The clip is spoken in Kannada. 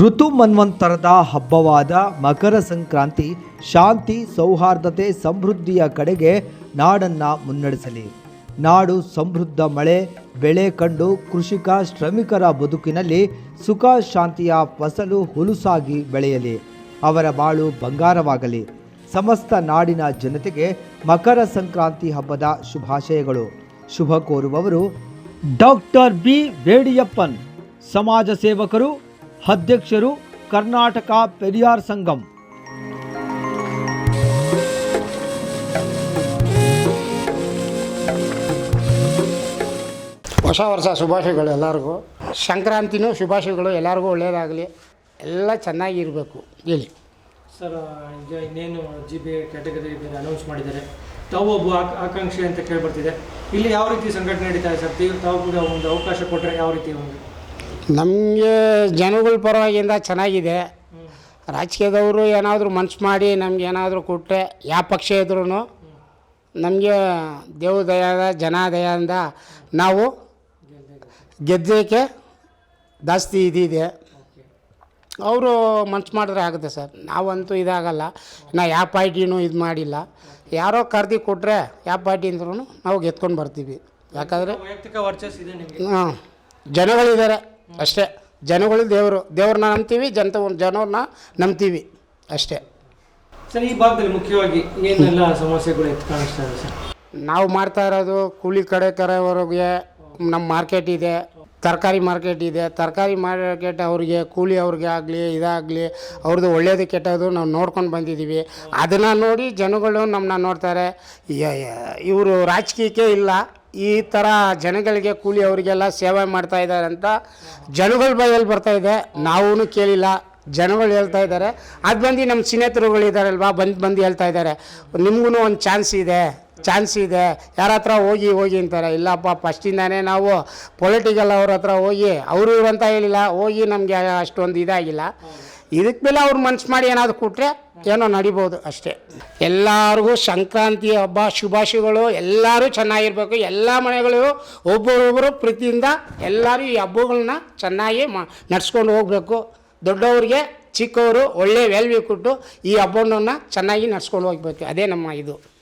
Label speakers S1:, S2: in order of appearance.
S1: ಋತು ಮನ್ವಂತರದ ಹಬ್ಬವಾದ ಮಕರ ಸಂಕ್ರಾಂತಿ ಶಾಂತಿ, ಸೌಹಾರ್ದತೆ, ಸಮೃದ್ಧಿಯ ಕಡೆಗೆ ನಾಡನ್ನ ಮುನ್ನಡೆಸಲಿ. ನಾಡು ಸಮೃದ್ಧ ಮಳೆ, ಬೆಳೆ ಕಂಡು ಕೃಷಿಕ, ಶ್ರಮಿಕರ ಬದುಕಿನಲ್ಲಿ ಸುಖ ಶಾಂತಿಯ ಫಸಲು ಹುಲುಸಾಗಿ ಬೆಳೆಯಲಿ. ಅವರ ಬಾಳು ಬಂಗಾರವಾಗಲಿ. ಸಮಸ್ತ ನಾಡಿನ ಜನತೆಗೆ ಮಕರ ಸಂಕ್ರಾಂತಿ ಹಬ್ಬದ ಶುಭಾಶಯಗಳು. ಶುಭ ಕೋರುವವರು ಡಾಕ್ಟರ್ ಬಿ. ವೇಡಿಯಪ್ಪನ್. ಸಮಾಜ ಸೇವಕರು ಅಧ್ಯಕ್ಷರು ಕರ್ನಾಟಕ ಪೆರಿಯಾರ್ ಸಂಗಮ್
S2: ಹೊಸ ವರ್ಷ ಶುಭಾಶಯಗಳು ಎಲ್ಲರಿಗೂ. ಸಂಕ್ರಾಂತಿನೂ ಶುಭಾಶಯಗಳು ಎಲ್ಲರಿಗೂ ಒಳ್ಳೆಯದಾಗಲಿ ಎಲ್ಲ ಚೆನ್ನಾಗಿರಬೇಕು. ಹೇಳಿ.
S3: ಸರ್ ಈಗ ಇನ್ನೇನು ಜಿ ಬಿ ಕ್ಯಾಟಗರಿ ಬೇರೆ ಅನೌನ್ಸ್ ಮಾಡಿದ್ದಾರೆ. ತಾವು ಒಬ್ಬ ಆಕಾಂಕ್ಷೆ ಅಂತ ಕೇಳ್ಬರ್ತಿದೆ. ಇಲ್ಲಿ ಯಾವ ರೀತಿ ಸಂಘಟನೆ ನಡೀತಾ ಇದೆ ಸರ್? ತಾವು ಕೂಡ ಒಂದು ಅವಕಾಶ ಕೊಟ್ಟರೆ ಯಾವ ರೀತಿ ಒಂದು?
S2: ನಮಗೆ ಜನಗಳ ಪರವಾಗಿಂದ ಚೆನ್ನಾಗಿದೆ. ರಾಜಕೀಯದವರು ಏನಾದರೂ ಮನ್ಸು ಮಾಡಿ ನಮ್ಗೆ ಏನಾದರೂ ಕೊಟ್ಟರೆ ಯಾವ ಪಕ್ಷ ಇದ್ರೂ ನಮಗೆ ದೇವ ದಯದ ಜನ ದಯದಿಂದ ನಾವು ಗೆದ್ದಕ್ಕೆ ಜಾಸ್ತಿ ಇದಿದೆ. ಅವರು ಮನ್ಸು ಮಾಡಿದ್ರೆ ಆಗುತ್ತೆ ಸರ್. ನಾವಂತೂ ಇದಾಗಲ್ಲ. ನಾ ಯಾವ ಪಾರ್ಟಿನೂ ಇದು ಮಾಡಿಲ್ಲ. ಯಾರೋ ಕರ್ದು ಕೊಟ್ಟರೆ ಯಾವ ಪಾರ್ಟಿ ಅಂದ್ರೂ ನಾವು ಗೆದ್ಕೊಂಡು ಬರ್ತೀವಿ. ಯಾಕಂದರೆ
S3: ವೈಯಕ್ತಿಕ ವರ್ಚಸ್ ಇದೆ ನಿಮಗೆ?
S2: ಹಾಂ ಜನಗಳಿದ್ದಾರೆ ಅಷ್ಟೇ. ಜನಗಳು ದೇವರು ದೇವ್ರನ್ನ ನಂಬ್ತೀವಿ ಜನತ ಜನವ್ರನ್ನ ನಂಬ್ತೀವಿ. ಅಷ್ಟೇ.
S3: ಸರ್ ಈ ಭಾಗದಲ್ಲಿ ಮುಖ್ಯವಾಗಿ ಏನೆಲ್ಲ ಸಮಸ್ಯೆಗಳು ಎತ್ತು ಕಾಣಿಸ್ತಾ ಇದೆ ಸರ್?
S2: ನಾವು ಮಾಡ್ತಾ ಇರೋದು ಕೂಲಿ ಕಡೆ ಕರೆಯವರಿಗೆ ನಮ್ಮ ಮಾರ್ಕೆಟ್ ಇದೆ ತರಕಾರಿ ಮಾರ್ಕೆಟ್ ಇದೆ. ತರಕಾರಿ ಮಾರ್ಕೆಟ್ ಅವ್ರಿಗೆ ಕೂಲಿ ಅವ್ರಿಗೆ ಆಗಲಿ ಇದಾಗಲಿ ಅವ್ರದ್ದು ಒಳ್ಳೇದು ಕೆಟ್ಟದ್ದು ನಾವು ನೋಡ್ಕೊಂಡು ಬಂದಿದ್ದೀವಿ ಅದನ್ನು ನೋಡಿ ಜನಗಳು ನಮ್ಮನ್ನ ನೋಡ್ತಾರೆ. ಇವರು ರಾಜಕೀಯಕ್ಕೆ ಇಲ್ಲ. ಈ ಥರ ಜನಗಳಿಗೆ ಕೂಲಿ ಅವರಿಗೆಲ್ಲ ಸೇವೆ ಮಾಡ್ತಾ ಇದ್ದಾರೆ ಅಂತ ಜನಗಳ ಬಾಯಲ್ಲಿ ಬರ್ತಾ ಇದೆ. ನಾವೂ ಕೇಳಿಲ್ಲ. ಜನಗಳು ಹೇಳ್ತಾ ಇದ್ದಾರೆ. ಅದು ಬಂದು ನಮ್ಮ ಸ್ನೇಹಿತರುಗಳು ಇದ್ದಾರಲ್ವಾ? ಬಂದು ಬಂದು ಹೇಳ್ತಾ ಇದ್ದಾರೆ. ನಿಮಗೂ ಒಂದು ಚಾನ್ಸ್ ಇದೆ. ಚಾನ್ಸ್ ಇದೆ. ಯಾರ ಹತ್ರ ಹೋಗಿ ಹೋಗಿ ಅಂತಾರೆ. ಇಲ್ಲಪ್ಪ ಫಸ್ಟಿಂದಾನೇ ನಾವು ಪೊಲಿಟಿಕಲ್ ಅವ್ರ ಹತ್ರ ಹೋಗಿ, ಅವರು ಅಂತ ಹೇಳಿಲ್ಲ. ಹೋಗಿ ನಮಗೆ ಅಷ್ಟೊಂದು ಇದಾಗಿಲ್ಲ. ಇದಕ್ಕೆ ಮೇಲೆ ಅವ್ರು ಮನ್ಸು ಮಾಡಿ ಏನಾದರೂ ಕೊಟ್ಟರೆ ಏನೋ ನಡಿಬೋದು ಅಷ್ಟೇ. ಎಲ್ಲರಿಗೂ ಸಂಕ್ರಾಂತಿ ಹಬ್ಬ, ಶುಭಾಶಯಗಳು, ಎಲ್ಲರೂ ಚೆನ್ನಾಗಿರ್ಬೇಕು. ಎಲ್ಲ ಮನೆಗಳು ಒಬ್ಬರೊಬ್ಬರು ಪ್ರೀತಿಯಿಂದ ಎಲ್ಲರೂ ಈ ಹಬ್ಬಗಳನ್ನ ಚೆನ್ನಾಗಿ ಮ, ನಡ್ಸ್ಕೊಂಡು ಹೋಗಬೇಕು. ದೊಡ್ಡವ್ರಿಗೆ ಚಿಕ್ಕವರು ಒಳ್ಳೆಯ ವ್ಯಾಲ್ಯೂ ಕೊಟ್ಟು ಈ ಹಬ್ಬವನ್ನು ಚೆನ್ನಾಗಿ ನಡ್ಸ್ಕೊಂಡು ಹೋಗ್ಬೇಕು. ಅದೇ ನಮ್ಮ ಇದು.